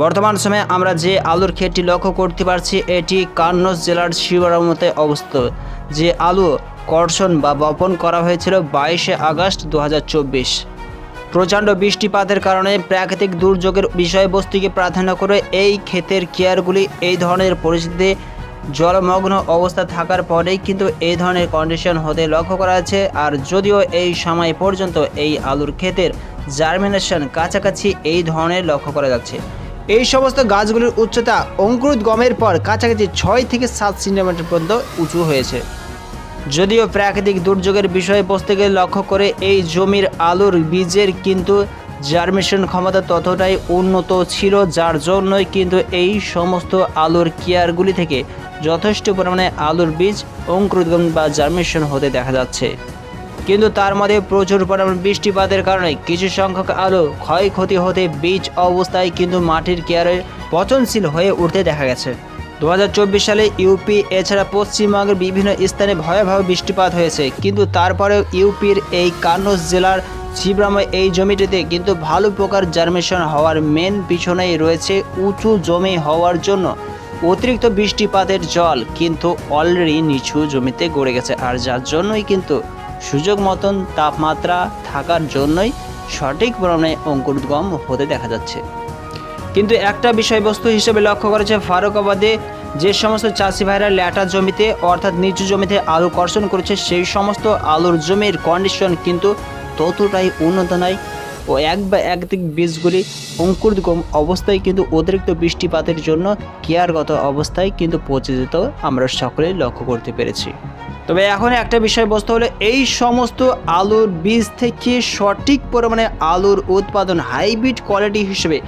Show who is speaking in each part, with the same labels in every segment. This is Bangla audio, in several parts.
Speaker 1: বর্তমান সময়ে আমরা যে আলুর ক্ষেতটি লক্ষ্য করতে পারছি, এটি কান্নজ জেলার শিবরামতে অবস্থিত। যে আলু কর্ষণ বা বপন করা হয়েছিল বাইশে আগস্ট দু হাজার চব্বিশ। প্রচণ্ড বৃষ্টিপাতের কারণে প্রাকৃতিক দুর্যোগের বিষয়বস্তুকে প্রাধান্য করে এই ক্ষেতের কেয়ারগুলি এই ধরনের পরিস্থিতিতে জলমগ্ন অবস্থা থাকার পরেই কিন্তু এই ধরনের কন্ডিশন হতে লক্ষ্য করা যাচ্ছে। আর যদিও এই সময় পর্যন্ত এই আলুর ক্ষেতের জার্মিনেশন কাছাকাছি এই ধরনের লক্ষ্য করা যাচ্ছে। এই সমস্ত গাছগুলির উচ্চতা অঙ্কুরিত গমের পর কাছাকাছি ছয় থেকে সাত সেন্টিমিটার পর্যন্ত উঁচু হয়েছে। যদিও প্রাকৃতিক দুর্যোগের বিষয়বস্তুকে লক্ষ্য করে এই জমির আলুর বীজের কিন্তু জার্মেশন ক্ষমতা ততটাই উন্নত ছিল, যার জন্যই কিন্তু এই সমস্ত আলুর কেয়ারগুলি থেকে যথেষ্ট পরিমাণে আলুর বীজ অঙ্কুরোদ্গম বা জার্মেশন হতে দেখা যাচ্ছে। কিন্তু তার মধ্যে প্রচুর পরিমাণ বৃষ্টিপাতের কারণে কিছু সংখ্যক আলু ক্ষয়ক্ষতি হতে বীজ অবস্থায় কিন্তু মাটির কেয়ারে পচনশীল হয়ে উঠতে দেখা গেছে। দু হাজার চব্বিশ সালে ইউপি এছাড়া পশ্চিমবঙ্গের বিভিন্ন স্থানে ভয়াবহ বৃষ্টিপাত হয়েছে। কিন্তু তারপরেও ইউপির এই কান্নজ জেলার শিবরাময় এই জমিটিতে কিন্তু ভালো প্রকার জার্মেশন হওয়ার মেন পিছনেই রয়েছে উঁচু জমি হওয়ার জন্য অতিরিক্ত বৃষ্টিপাতের জল কিন্তু অলরেডি নিচু জমিতে গড়ে গেছে। আর যার জন্যই কিন্তু সুযোগ মতন তাপমাত্রা থাকার জন্যই সঠিক পরিমাণে অঙ্কুরোদ্গম হতে দেখা যাচ্ছে। কিন্তু একটা বিষয়বস্তু হিসেবে লক্ষ্য করেছে ফারুকাবাদে যে সমস্ত চাষি ভাইরা ল্যাটা জমিতে অর্থাৎ নিচু জমিতে আলু কর্ষণ করেছে, সেই সমস্ত আলুর জমির কন্ডিশন কিন্তু ততটাই উন্নত নয় ও এক বা একদিক বীজগুলি অঙ্কুরগম অবস্থায় কিন্তু অতিরিক্ত বৃষ্টিপাতের জন্য কেয়ারগত অবস্থায় কিন্তু পচে যেত, আমরা সকলেই লক্ষ্য করতে পেরেছি। তবে এখন একটা বিষয় বিষয়বস্তু হলো, এই সমস্ত আলুর বীজ থেকে সঠিক পরিমাণে আলুর উৎপাদন হাইব্রিড কোয়ালিটি হিসেবে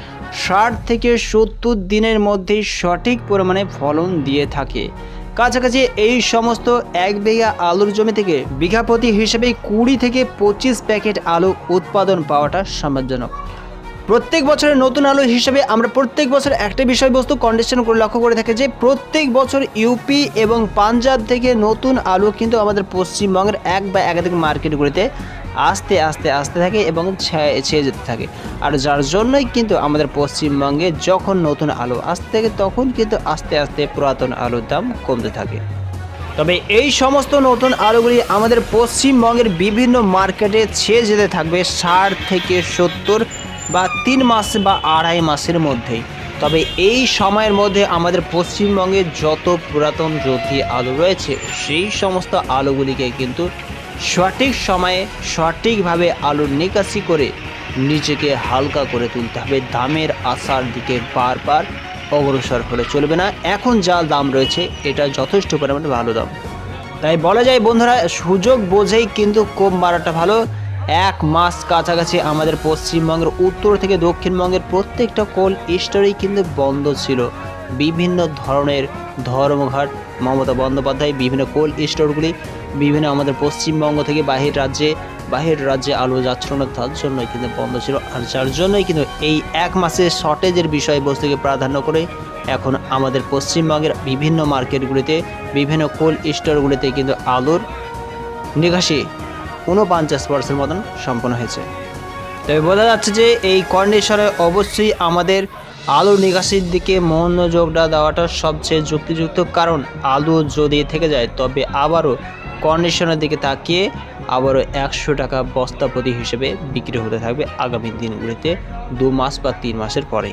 Speaker 1: ষাট থেকে সত্তর দিনের মধ্যেই সঠিক পরিমাণে ফলন দিয়ে থাকে। কাছাকাছি এই সমস্ত এক বিঘা আলুর জমি থেকে বিঘা প্রতি হিসেবে কুড়ি থেকে পঁচিশ প্যাকেট আলু উৎপাদন পাওয়াটা সম্মানজনক। প্রত্যেক বছরের নতুন আলু হিসেবে আমরা প্রত্যেক বছর একটা বিষয়বস্তু কন্ডিশন করে লক্ষ্য করে থাকি যে প্রত্যেক বছর ইউপি এবং পাঞ্জাব থেকে নতুন আলু কিন্তু আমাদের পশ্চিমবঙ্গের এক বা একাধিক মার্কেটগুলিতে আস্তে আস্তে, আসতে থাকে এবং ছেয়ে যেতে থাকে। আর যার জন্যই কিন্তু আমাদের পশ্চিমবঙ্গে যখন নতুন আলু আসতে থাকে, তখন কিন্তু আস্তে আস্তে পুরাতন আলুর দাম কমতে থাকে। তবে এই সমস্ত নতুন আলুগুলি আমাদের পশ্চিমবঙ্গের বিভিন্ন মার্কেটে ছেয়ে যেতে থাকবে ষাট থেকে সত্তর বা তিন মাস বা আড়াই মাসের মধ্যেই। তবে এই সময়ের মধ্যে আমাদের পশ্চিমবঙ্গে যত পুরাতন জ্যোতি আলু রয়েছে, সেই সমস্ত আলুগুলিকে কিন্তু সঠিক সময়ে সঠিকভাবে আলুর নিকাশি করে নিজেকে হালকা করে তুলতে হবে। দামের আশার দিকে বারবার অগ্রসর হলে চলবে না। এখন যা দাম রয়েছে, এটা যথেষ্ট পরিমাণে ভালো দাম। তাই বলা যায়, বন্ধুরা, সুযোগ বোঝেই কিন্তু কম মারাটা ভালো। এক মাস কাছাকাছি আমাদের পশ্চিমবঙ্গের উত্তর থেকে দক্ষিণবঙ্গের প্রত্যেকটা কোল স্টোরেই কিন্তু বন্ধ ছিল। বিভিন্ন ধরনের ধর্মঘাট, মমতা বন্দ্যোপাধ্যায়, বিভিন্ন কোল স্টোরগুলি বিভিন্ন আমাদের পশ্চিমবঙ্গ থেকে বাহির রাজ্যে বাহির রাজ্যে আলু যাচ্ছিল না তার জন্যই কিন্তু বন্ধ ছিল। আর যার জন্যই কিন্তু এই এক মাসের শর্টেজের বিষয়বস্তুকে প্রাধান্য করে এখন আমাদের পশ্চিমবঙ্গের বিভিন্ন মার্কেটগুলিতে বিভিন্ন কোল্ড স্টোরগুলিতে কিন্তু আলুর নিকাশি ঊনপঞ্চাশ পার্সেন্ট মতন সম্পন্ন হয়েছে। তবে বোঝা যাচ্ছে যে এই কন্ডিশনে অবশ্যই আমাদের আলু নিকাশির দিকে মনোযোগটা দেওয়াটা সবচেয়ে যুক্তিযুক্ত কারণ। আলু যদি থেকে যায়, তবে আবারও কন্ডিশনের দিকে তাকিয়ে আবারও একশো টাকা বস্তা প্রতি হিসেবে বিক্রি হতে থাকবে আগামী দিনগুলিতে দু মাস বা তিন মাসের পরে।